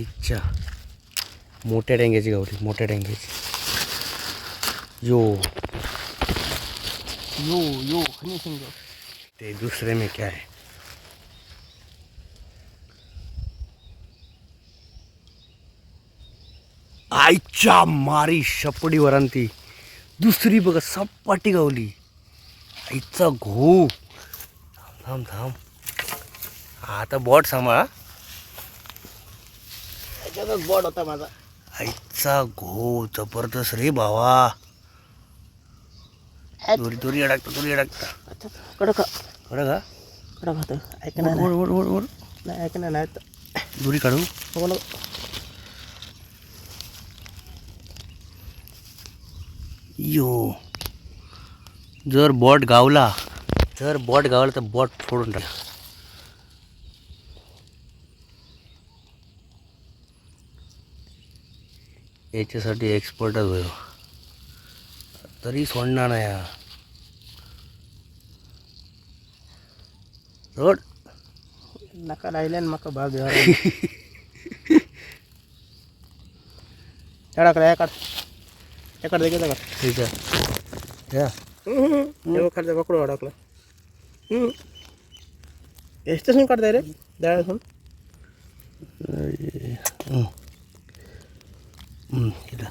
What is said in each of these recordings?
आईच्या मोठ्या डेंग्याची गावली मोठ्या डेंग्याची. यो. यो यो ते दुसरे में क्या आईच्या मारी शपडीवर आणि ती दुसरी बघा सपाटी गावली. आईचा घो थांब थांब आता बॉट सांभाळा त्याच्यातच बॉड होता माझा. आईचा घो जबरदस्त रे भावा. दोरी दोरी अडकता दोरी अडकता. अच्छा कडक. खरं का कडक होतं ऐकणार ओढ ओढ ओढ ओढ नाही ऐकणार नाही दोरी काढू. हो ना यो. जर बॉट गावला जर बॉट गावला तर बॉट फोडून टाक. याच्यासाठी एक्सपर्टच होय. तरी सोडणार नाही हा. रोड नका राहिल्यान म्हाका भाग देवा काढा काढा काढ एकाड पकडू अडकला. एस्टेशन काढताय रे? दळासून इकडं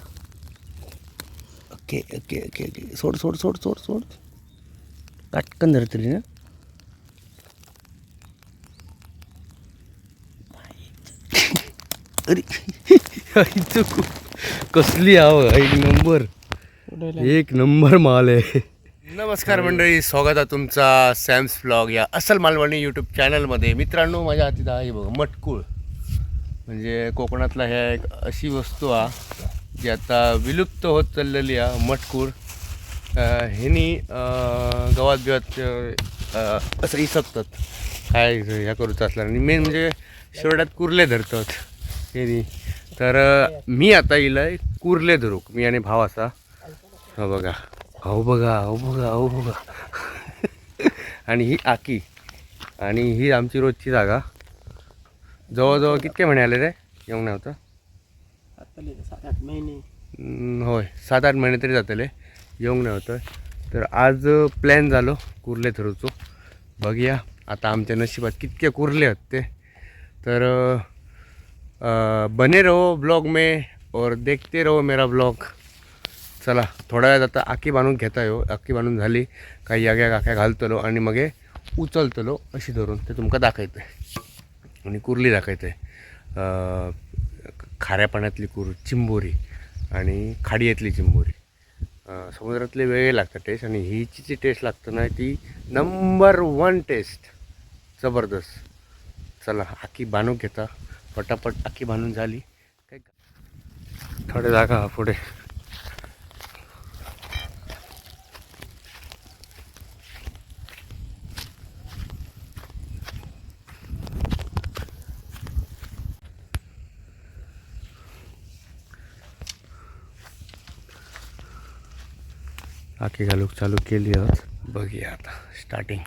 ओके ओके ओके ओके सोड सोड सोड सोड सोड काटकन धरतली ना अरे कसली आव एक नंबर एक नंबर माल आहे नमस्कार मंडळी स्वागत आहे तुमचा सॅम्स ब्लॉग या असल मालवणी यूट्यूब चॅनलमध्ये मित्रांनो माझ्या हाती आहे बघ मटकूळ म्हणजे कोकणातला ह्या एक अशी वस्तू आ जी आता विलुप्त होत चाललेली आहे मटकूर. ह्यानी अं, गावात बिवात असं इसकतात. काय ह्या करूचं असलं आणि मेन म्हणजे शेवड्यात कुर्ले धरतात ह्यानी. तर मी आता इलाय कुर्ले धरूक मी आणि भाव असा. हो बघा. हो बघा हो बघा हो बघा. आणि ही आकी. आणि ही आमची रोजची जागा. जवळजवळ कितके महिने आले रे येऊन नाही होतं सात आठ महिने होय सात आठ महिने तरी जातले नाही होतं तर आज प्लॅन झालो कुर्ले थरूचो. बघूया आता आमच्या नशिबात कितके कुर्ले आहेत ते. तर बने रहो ब्लॉग में और देखते रहो मेरा ब्लॉग चला थोड्या वेळात आता आखी बांधून घेता येऊ. आखी बांधून झाली काही याग्या काक्या घालतलो आणि मग उचलतलो अशी धरून. ते तुमका दाखवतं आणि कुर्ली दाखवते. खाऱ्या पाण्यातली कुर चिंबोरी आणि खाडीयातली चिंबोरी. समुद्रातले वेगळे लागतात टेस्ट आणि हिची जी टेस्ट लागतं ना ती नंबर वन टेस्ट जबरदस्त. चला आखी बांधून घेता. पटापट आखी बांधून झाली. काय थोडे जागा पुढे. आखी घालूक चालू केली आहोत. बघूया आता स्टार्टिंग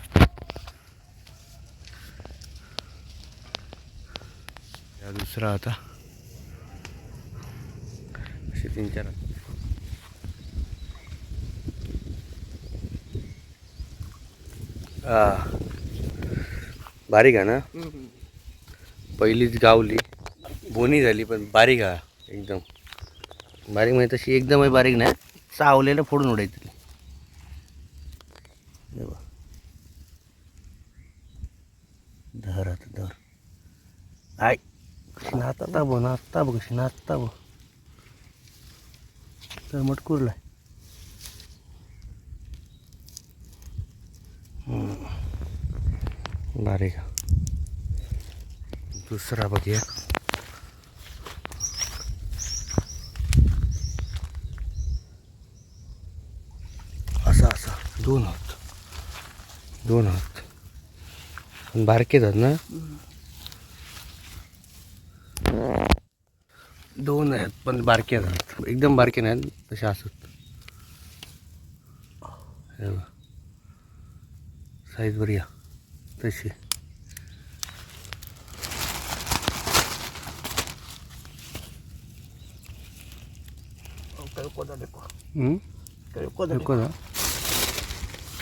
या दुसरा आता. असे तीन चार हा बारीक आहे ना? पहिलीच गावली. बोनी झाली पण बारीक हा एकदम. बारीक म्हणजे तशी एकदमही बारीक नाही. चावलेलं फोडून उडायचं हे बघ. धर आता धर. आय कशी नाता बघ नाचता बघ कशी नाचता बघ तर मटकुरलाय हम्म. बारीक. दुसरा बघूया असा असा. दोन हात. दोन हात. बारके आहेत ना? दोन आहेत पण बारके आहेत. एकदम बारके नाहीत तसे असत. साईज बरी या तशी.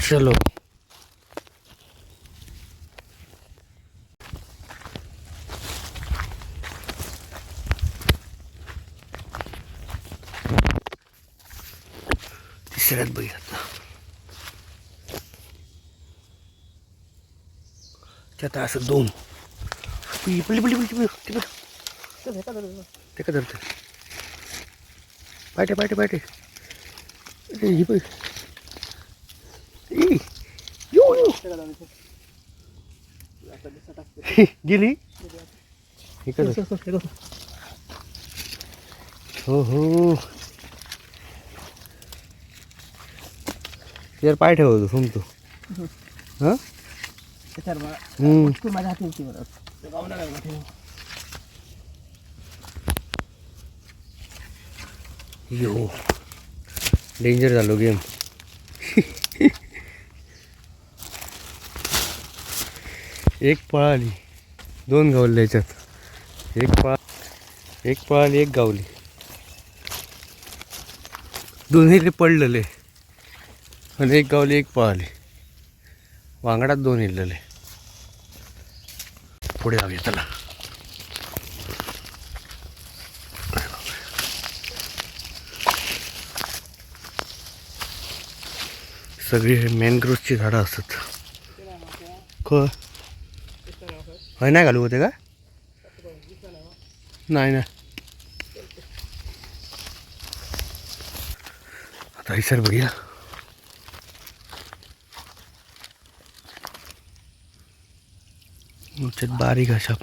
चलो. त्यात असं दोन. पळी पळी पळी ते का धरते पायटे पायटे पायटे. ही पण गेली? हे हो हो. यार पाय ठेवतो सुमतो. हां? हम्म. माझ्या हाती होती बरं गावला लागला ठेव यो. डेंजर झालो गेम एक पळाली. दोन गावले याच्यात. एक पळा एक पळाली एक गावली. दोन्ही पडलेले. आणि एक गावली एक पळाली. वांगडात दोन इल्लेले. पुढे जाऊया चला. सगळी हे झाडं असतात. ख हय नाही घालू होते का? नाही ना आता सर बघूया. त्यात बारीक अशा.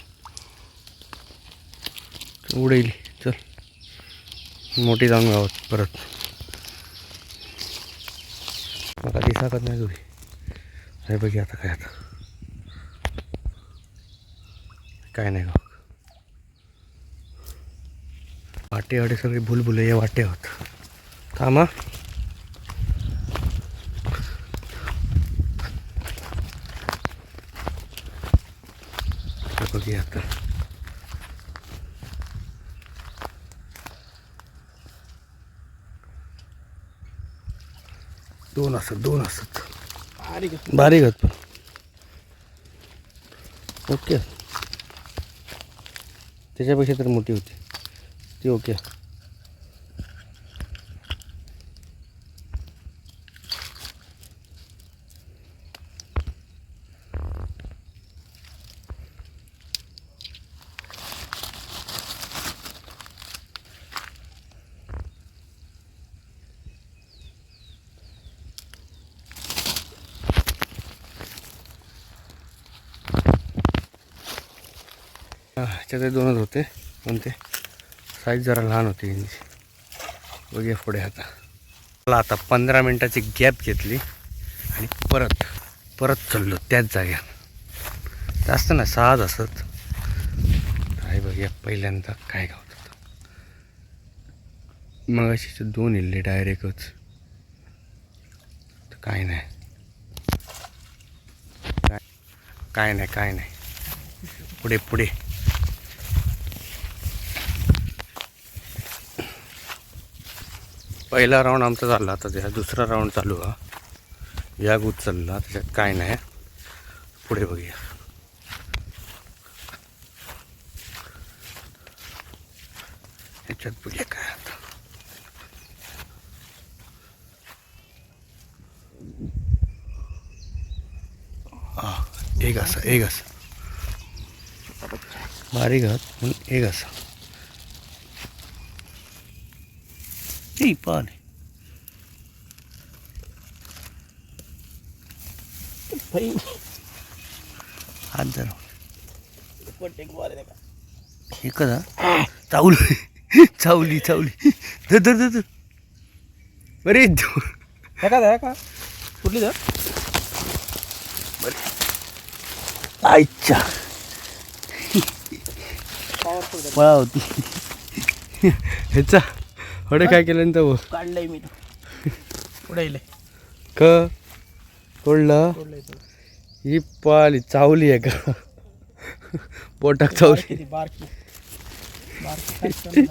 उडेल चल. मोठी जाऊन गावात परत. मला दिसाकत नाही तुझी हे बघी आता काय आता. काय नाही गाव वाटे वाटे सगळे भुलभुलैया वाटे होत. थांबा बघूया आता. दोन असत दोन असत. अरे बारीक आहेत पण. ओके. त्याच्यापेक्षा तर मोठी होती. ती ओके. ह्याच्यात दोनच होते. पण ते साईज जरा लहान होती यांची. बघूया पुढे आता. मला आता पंधरा मिनटाची गॅप घेतली आणि परत परत चाललो त्याच जाग्यात जास्त ना सहाच असत. काय बघूया पहिल्यांदा काय गावतात मग अशी दोन इल्ले डायरेक्टच. तर काय नाही. काय नाही काय नाही. पुढे पुढे. पहिला राऊंड आमचा झाला आता त्या दुसरा राऊंड चालू हा. या गुत चालला त्याच्यात काय नाही. पुढे बघूया. ह्याच्यात पुढे काय आता? एक असा एक असा. बारीक आहात पण एक असा. पान भाई हात हे कदा चावली चावली चावली धर धर धर धर बरे का का कुठली तर आईच्या पॉवरफुल पळा होती ह्याचा हडे काय केलं तर काढलंय मी उडायले क तो. ही पाली चावली आहे का? पोटाक चावली. बारकी बारकी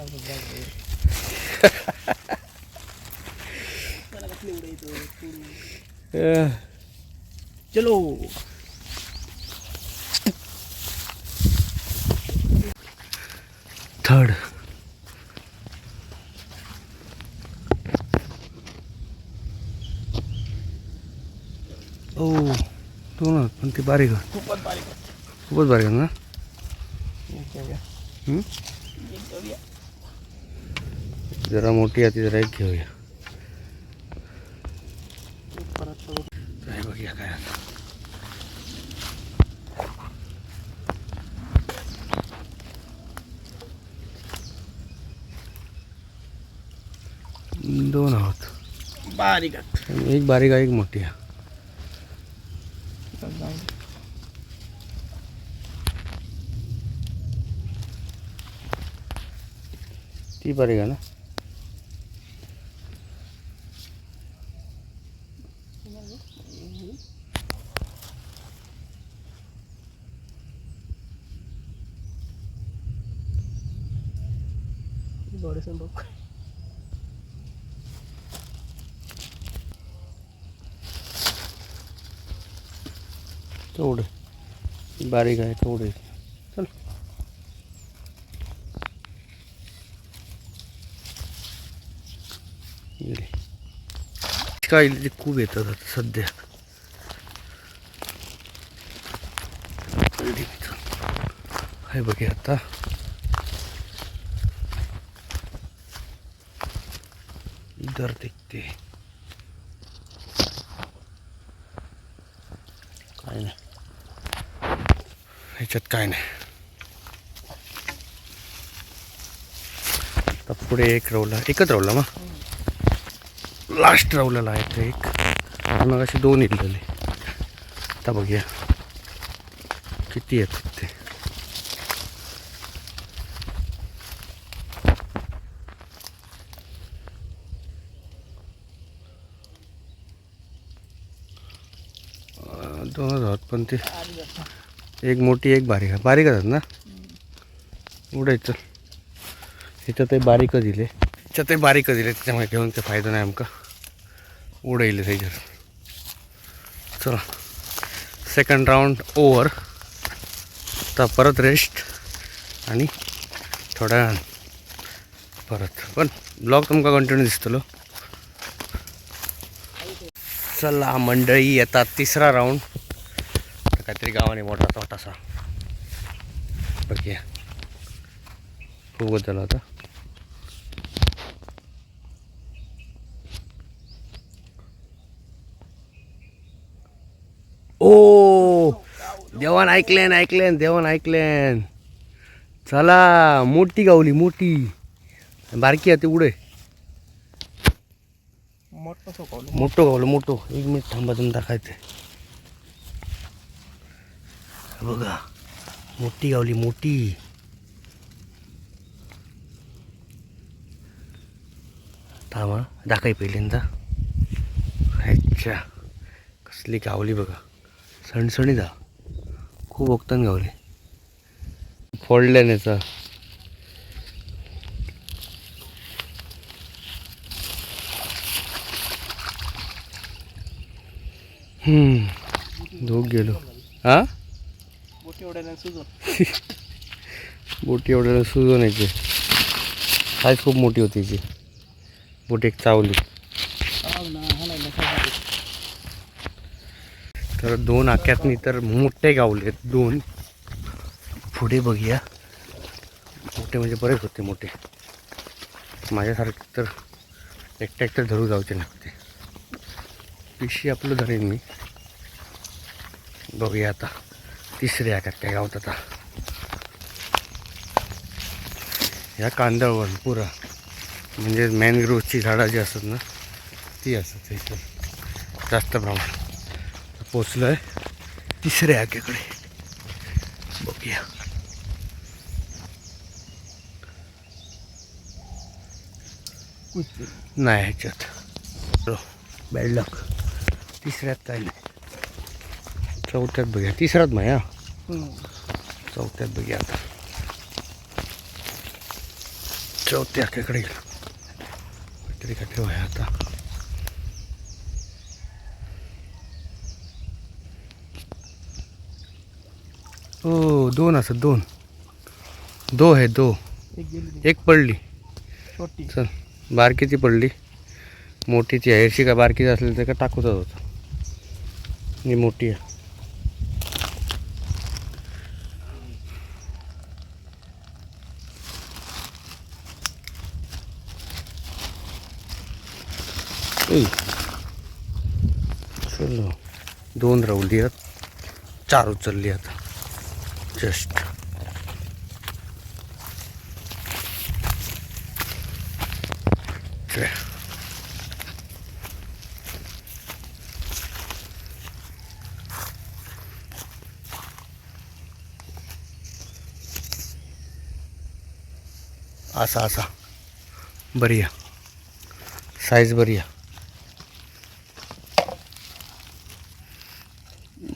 चलो. थर्ड. ओ दोन पण ते बारीक. खूपच बारीक. खूपच बारीक ना. जरा मोठी आहे ती जरा एक घेऊया. काय बघूया काय आता. दोन आहोत बारीक. एक बारीक आहे एक मोठी आहे ती बारीक आहे ना डोळ्यासून बघ तेवढे ती बारीक आहे तेवढे काय ते खूप येतात आता सध्या. हाय बघे आता. इधर दिखते काय नाही. ह्याच्यात काय नाही. आता पुढे एक रवला एकच रवला मग? लास्ट रावलेला आहे ते एक. मग असे दोन इडलेले. आता बघूया. किती येतात ते? दोन दोनच आहोत पण ते एक मोठी एक बारीक आहे. बारीक आहेत ना? उडायचं. ह्याच्यातही बारीकच दिले. ह्याच्यातही बारीकच दिले त्याच्यामुळे घेऊन ते फायदा नाही आमका. उडयले त्याच्यावर चला. सेकंड राऊंड ओवर आता परत रेस्ट आणि थोड्या वेळान परत. पण ब्लॉग तुमका कंटिन्यू दिसतलो. चला मंडळी येतात तिसरा राऊंड काहीतरी गावाने मोठा छोटासा बघूया. खूप झाला आता. देवान ऐकलेन ऐकलेन देवान ऐकलेन. चला मोठी गावली मोठी. बारकी आहे ती उडे. मोठं गावलं. मोठं एक मिनिट थांबा तुम्ही दाखायचं बघा मोठी गावली मोठी. थांबा दाखाय पहिल्यांदा. अच्छा कसली गावली बघा. सणसणी जा. खूप ओक्तान गावली. फोडल्यानेचा. हम्म दोघ गेलो. हा मोठी उडायला सुजून. बोटी एवढ्याला सुजून यायची. साईज खूप मोठी होती ती बोट एक चावली चाल ना, हाणायला काय झालं? तर दोन आक्यातनी तर मोठे गावले दोन. पुढे बघूया. मोठे म्हणजे बरेच होते मोठे. माझ्यासारखे तर एकट्या तर धरू जाऊचे नसते पिशी आपलं धरेन मी. बघूया आता. तिसरे आक्यात काय गावत आता. ह्या कांद्यावर पुरा. म्हणजे मॅनग्रोवची झाडं जी असतात ना ती असतात इथं. जास्त प्रमाणात. पोचलो आहे तिसऱ्या आक्याकडे बघूया. नाही ह्याच्यात. बॅड लक तिसऱ्यात काय नाही. चौथ्यात बघूया. तिसऱ्यात माया हम्म. चौथ्यात बघूया आता. चौथ्या आक्याकडे गेलो. काहीतरी का ठेवाय आता हो दोन असत दोन. दो आहे दो. एक पडली. छोटी. चल बारकीची पडली. मोठीची आहे. हेरशी का बारकीची असली तर का टाकूच होता ही मोठी आहे. चलो. दोन रवली आहेत चार उचलली आता. जस्ट चल. असा असा बरी आहे. साईज बरी आहे.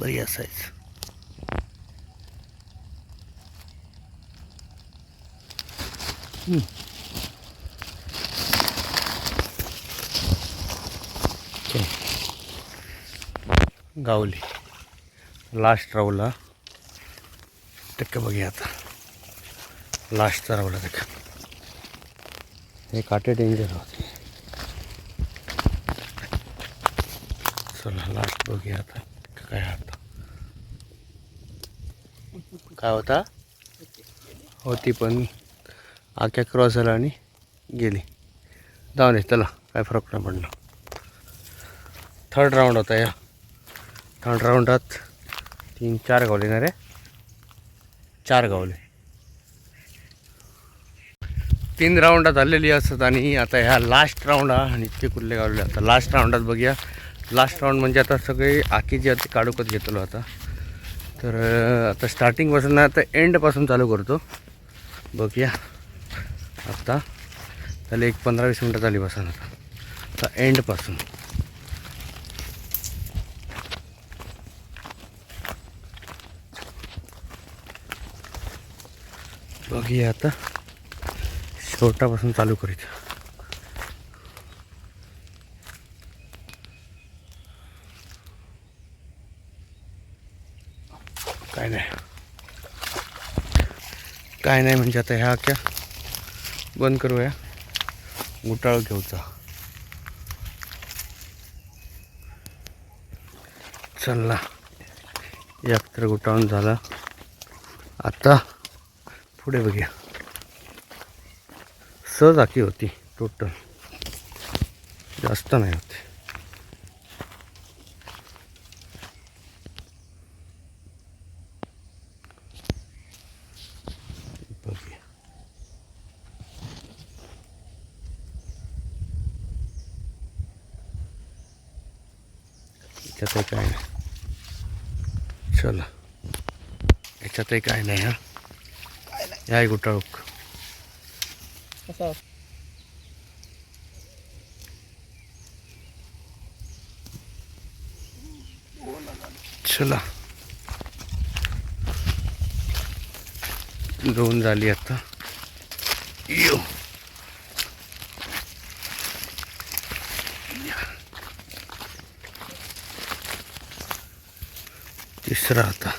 बरी साईज गावली. लास्ट रावला टक्के बघूया आता. लास्टचा रावला टक्का. हे काटे डेंजर होते. चला लास्ट बघूया आता. काय आता काय होता? होती पण. आख्या क्रॉस झाला आणि गेली. जाऊन ये चला काय फरक नाही पडला. थर्ड राऊंड होता या. थर्ड राऊंडात तीन चार गावले ना रे चार गावले तीन राऊंडात आलेली असतात आणि आता ह्या लास्ट राऊंड हा आणि इतके कुठले गावले आता लास्ट राऊंडात बघूया. लास्ट राऊंड म्हणजे आता सगळे आखी जे आता काढूकत काढूकच घेतलो आता. तर आता स्टार्टिंगपासून आता एंडपासून चालू करतो. बघूया. आता त्याला एक पंधरा वीस मिनटं झाली बसा आता आता एंडपासून बघूया आता. शेवटापासून चालू करीत काय नाही. काय नाही म्हणजे आता ह्या क्या बंद करूया. घोटाळ घेऊचा. चला. एक तर झाला. आता पुढे बघूया. सहज आखी होती टोटल जास्त नाही होती बघूया याच्यातही काय नाही चला. याच्यातही काय नाही हा? या गुटाळूक चला. दोन झाली आता. यो. राहता. आता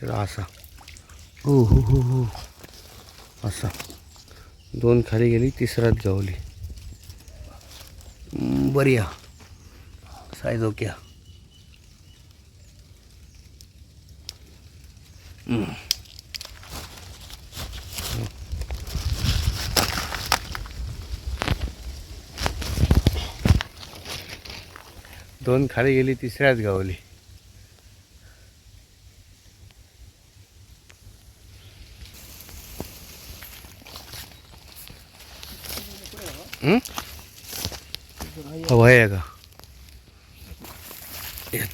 चला असा. हो हो हो हो. असा. दोन खाली गेली तिसरात गावली. बरिया. बरी या साईज ओके हा. हम्म. दोन खाली गेली तिसऱ्याच गावली. हवं आहे का?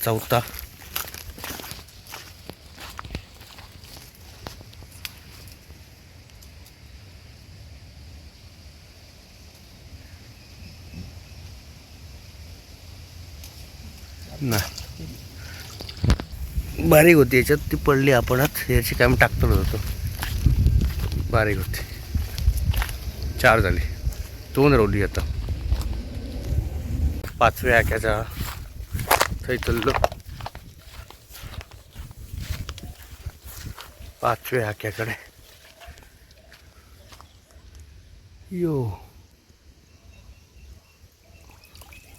चौथा ना बारीक होती याच्यात ती पडली आपणच याची काय टाकतो होतो. बारीक होती. चार झाली. दोन रोवली आता. पाचव्या आक्याचा थंय चल्लो. पाचव्या आक्याकडे यो.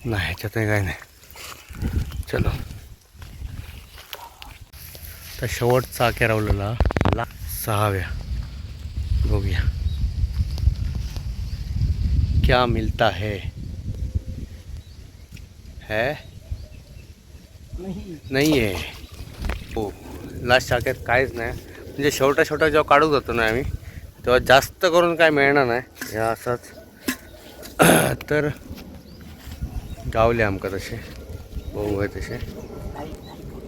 नाही ह्याच्यात काय नाही. चलो. आता शेवटचा आक्या रावलेला. ला सहाव्या. बघूया. क्या मिलता है? है? नाही नाही आहे. हो. लास्ट शाखेत काहीच नाही. म्हणजे शेवटा शेवटा जेव्हा काढू जातो ना आम्ही तेव्हा जास्त करून काय मिळणार नाही. या असंच. तर गावले आमका तसे. भाऊ आहे तसे.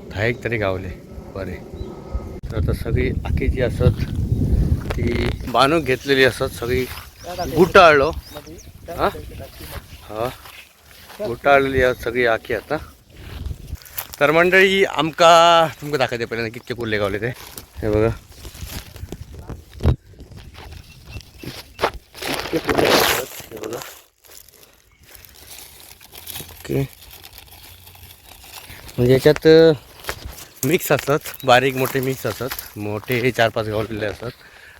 दहा एक तरी गावले. बरे. तर आता सगळी आखी जी असत ती बांधून घेतलेली असत सगळी गुटाळलो. हा? हा. गुटाळलेली आहेत सगळी आखी आता. तर मंडळी आमका तुमका दाखवते पर्यंत कितके कुर्ले गावले ते. हे बघा. हे बघा. ओके. म्हणजे याच्यात मिक्स असतात. बारीक मोठे मिक्स असतात. मोठे चार पाच गावलेले असतात.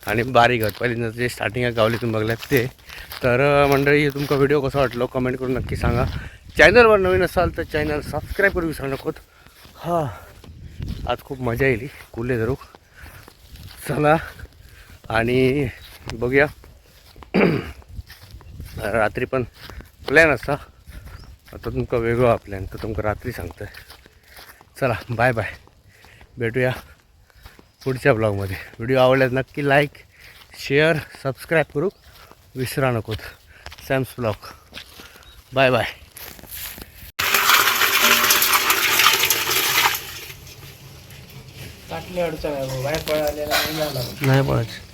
आणि बारीक आहेत. पहिल्यांदा जे स्टार्टिंग गावलीतून बघल्यात ते. तर मंडळी तुमका व्हिडिओ कसा वाटलो कमेंट करून नक्की सांगा. चॅनलवर नवीन असाल तर चॅनल सबस्क्राईब करू विसरू नकोत. हा आज खूप मजा येईल. कुले धरू चला आणि बघूया. रात्री पण प्लॅन असा आता तुमका वेगळा प्लॅन तर तुमका रात्री सांगतोय. चला बाय बाय भेटूया पुढच्या ब्लॉगमध्ये. व्हिडिओ आवडल्यास नक्की लाईक शेअर सबस्क्राईब करू विसरा नकोत. Sam's blog. Bye bye. नाही आला नाही पळायचं.